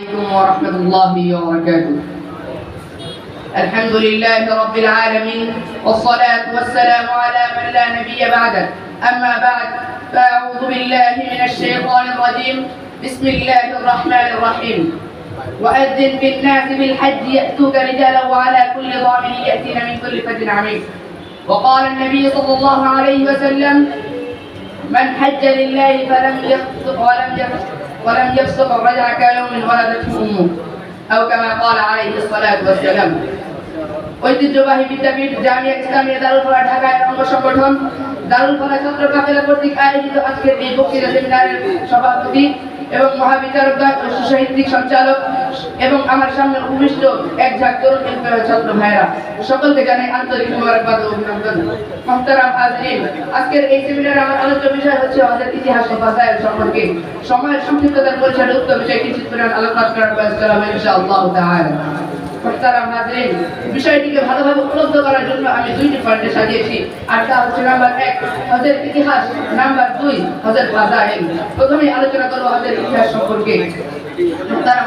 عليكم ورحمة الله وبركاته. الحمد لله رب العالمين والصلاة والسلام على من لا نبي بعده. أما بعد فأعوذ بالله من الشيطان الرجيم. بسم الله الرحمن الرحيم. وأذن في الناس بالحج يأتوك رجالا وعلى كل ضامن يأتين من كل فج عميق. وقال النبي صلى الله عليه وسلم من حج لله فلم يفسق ولم يفسق ولم يفسق رجع كيوم ولدته امه او كما قال عليه الصلاه والسلام ঐতিহ্যবাহী বিদ্যাপীঠ জামিয়া ইসলামিয়া দারুল ফলা ঢাকায় অঙ্গ সংগঠন দারুল ফলা ছাত্র কাফেলা কর্তৃক আয়োজিত আজকের এই বক্তৃতা সেমিনারের সভাপতি এবং মহাবিচারক ও সুসাহিত্যিক সঞ্চালক এবং আমার সামনে উপবিষ্ট এক ঝাঁক তরুণ ছাত্র ভাইরা সকলকে জানাই আন্তরিক মোবারকবাদ ও অভিনন্দন। মোহতারাম হাজরিন আজকের এই সেমিনারে আমার আলোচ্য বিষয় হচ্ছে আমাদের ইতিহাস ও ফাসাইল সম্পর্কে। সময়ের সংক্ষিপ্ততার পরিসরে উক্ত বিষয়ে কিঞ্চিত পরিমাণ আলোকপাত করার প্রয়াস করা হবে ইনশাআল্লাহ তাআলা। বিষয়টিকে ভালোভাবে উপলব্ধ করার জন্য আমি দুইটি পয়েন্টে সাজিয়েছি। আর তা হচ্ছে নাম্বার এক হজের ইতিহাস। নাম্বার দুই হজের ফাজাইল প্রথমে আলোচনা করব হজের ইতিহাস সম্পর্কে। মোহতারাম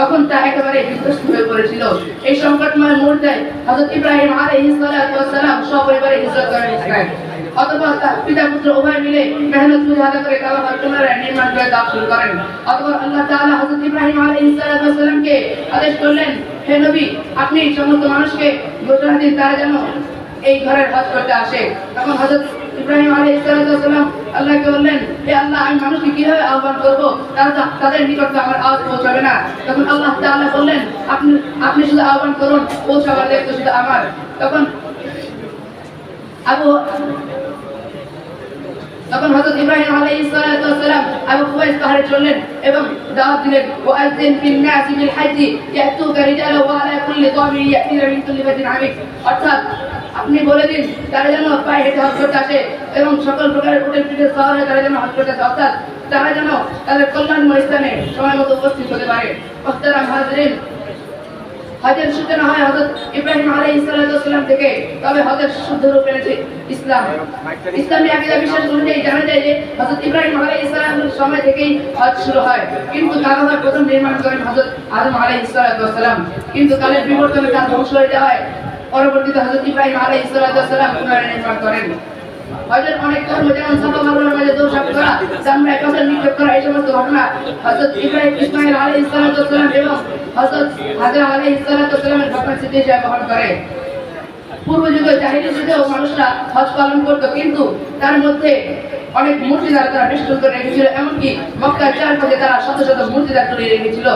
তখন তা একেবারে বিধ্বস্ত হয়ে পড়েছিল। এই সংকটময় মুহূর্তে হযরত ইব্রাহিম আলাইহিস সালাতু ওয়াস সালাম সপরিবারে হিজরত করেন পিতা পুত্র উভয় মিলে মেহনত করে কাবা ঘর পুনরায় নির্মাণ করে করেন। আল্লাহ তাআলা হযরত ইব্রাহিম আদেশ করলেন, হে নবী, আপনি সমস্ত মানুষকে ঘোষণা তারা যেন এই ঘরের হজ করতে আসে। তখন হযরত ইব্রাহিম সালাতু আল্লাহকে বললেন, হে আল্লাহ, আমি মানুষকে কীভাবে আহ্বান করব? তারা তাদের নিকট আমার আওয়াজ পৌঁছাবে না। তখন আল্লাহ তাল্লাহ বললেন, আপনি আপনি শুধু আহ্বান করুন, পৌঁছাবার দায়িত্ব শুধু আমার। তখন আবু তখন হযরত ইব্রাহিম আলাইহিস সালাতু ওয়াস সালাম আবু কুবাইস পাহাড়ে চললেন এবং দাওয়াত দিলেন ওয়াজিন ফিল নাস বিল হজ্জি ইয়াতুকা রিজালা ওয়া আলা কুল্লি দামির ইয়াতিনা মিন কুল্লি ফাজিন আমিক অর্থাৎ আপনি বলে দিন, তারা যেন পায়ে হেঁটে হজ করতে আসে এবং সকল প্রকারের উটের পিঠে সওয়ার হয়ে, তারা যেন হজ করতে আসে। অর্থাৎ তারা যেন তাদের কল্যাণময় স্থানে সময় মতো উপস্থিত হতে পারে। মোহতারাম হাজরিন হজের সূচনা হয় হযরত ইব্রাহিম সালাতু থেকে। তবে শুদ্ধ ইসলাম। ইসলামী আকীদা বিশ্বাস অনুযায়ী জানা যায় যে হযরত ইব্রাহিম আলাইহিস সালামের সময় থেকেই হজ শুরু হয়। কিন্তু কাবা ঘর প্রথম নির্মাণ করেন হযরত আদম সালাতু কিন্তু কালের বিবর্তনে তা ধ্বংস হয়ে। যাওয়ায় পরবর্তীতে হযরত ইব্রাহিম সালাতু পুনরায় নির্মাণ করেন। হজের অনেক কর্ম যেমন করা পাথর নিক্ষেপ করা এই সমস্ত ঘটনা। ইব্রাহিম ইসমাইল এবং হাজরা ঘটনা স্মৃতি করে। পূর্ব যুগে জাহিলি যুগেও মানুষরা হজ পালন করতো, কিন্তু তার মধ্যে অনেক মূর্তি দ্বারা তারা বেষ্টন করে রেখেছিল, এমনকি মক্কার চারপাশে তারা শত শত মূর্তি দ্বারা রেখেছিল।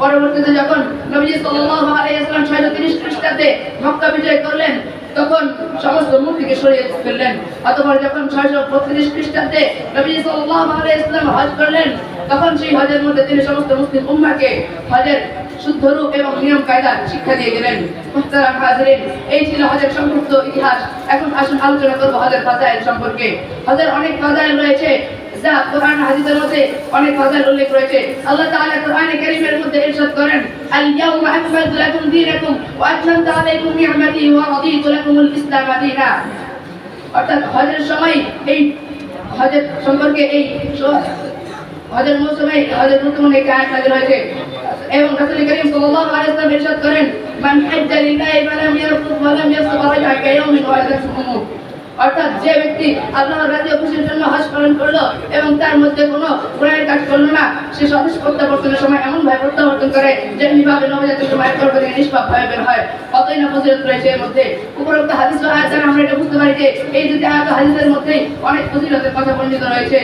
পরবর্তীতে যখন নবীজি সাল্লাল্লাহু আলাইহি ওয়াসাল্লাম 630 খ্রিস্টাব্দে মক্কা বিজয় করলেন তখন সমস্ত মূর্তিকে সরিয়ে ফেললেন। অতঃপর যখন 632 খ্রিস্টাব্দে নবীজি সাল্লাল্লাহু আলাইহি ওয়াসাল্লাম হজ করলেন, তখন সেই হজের মধ্যে তিনি সমস্ত মুসলিম উম্মাহকে হজের শুদ্ধ রূপ এবং নিয়ম কায়দা শিক্ষা দিয়ে গেলেন মুহতারাম এই ছিল হজের সংক্ষিপ্ত ইতিহাস। এখন আসুন আলোচনা করব হজের ফাজাইল সম্পর্কে। হজের অনেক ফাজাইল রয়েছে। যা কোরআন হাদিসের মধ্যে অনেক ফাজাইল উল্লেখ রয়েছে। আল্লাহ তাআলা কোরআনে কারীমের মধ্যে ইরশাদ করেন আল ইয়াউমা আকমালতু লাকুম দীনাকুম ওয়া আতমামতু আলাইকুম নি'মাতি ওয়া রাদিতু লাকুমুল ইসলাম দীনা। অর্থাৎ হজের সময় এই হজের সম্পর্কে এই হজের মৌসুমে হজের আয়াত হয়েছে। এবং করিম সাল্লাল্লাহু আলাইহি ওয়াসাল্লাম ইরশাদ করেন, মান হাজ্জা লিল্লাহি ওয়া লাম কায়াউমিন ওয়ালাদাতহু উম্মুহ অর্থাৎ যে ব্যক্তি আল্লাহর রাজি ও খুশির জন্য হজ পালন করল এবং তার মধ্যে কোনো গুনাহের কাজ করল না। সে স্বদেশ প্রত্যাবর্তনের সময় এমন ভাবে প্রত্যাবর্তন করে যেমনি ভাবে নবজাতক সময় গর্ভ নিষ্পাপ হয়ে বের হয়। কতই না ফজিলত রয়েছে এর মধ্যে উপরোক্ত হাদিস ও আয়াত আমরা এটা বুঝতে পারি যে এই দুটি আয়াত হাদিসের মধ্যেই অনেক ফজিলতের কথা বর্ণিত রয়েছে।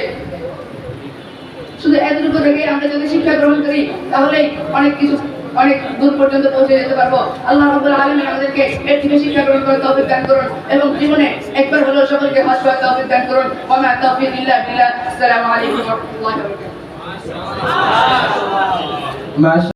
শুধু এতটুকু থেকে আমরা যদি শিক্ষা গ্রহণ করি, তাহলে অনেক কিছু অনেক দূর পর্যন্ত পৌঁছে যেতে পারব। আল্লাহ রাব্বুল আলামিন আমাদেরকে এর থেকে শিক্ষা গ্রহণ করার তৌফিক দান করুন এবং জীবনে একবার হলেও সকলকে হজ করার তৌফিক দান করুন ওয়া মা তাওফিক ইল্লা বিল্লাহ আসসালামু আলাইকুম ওয়া রাহমাতুল্লাহি ওয়া বারাকাতুহু মাশা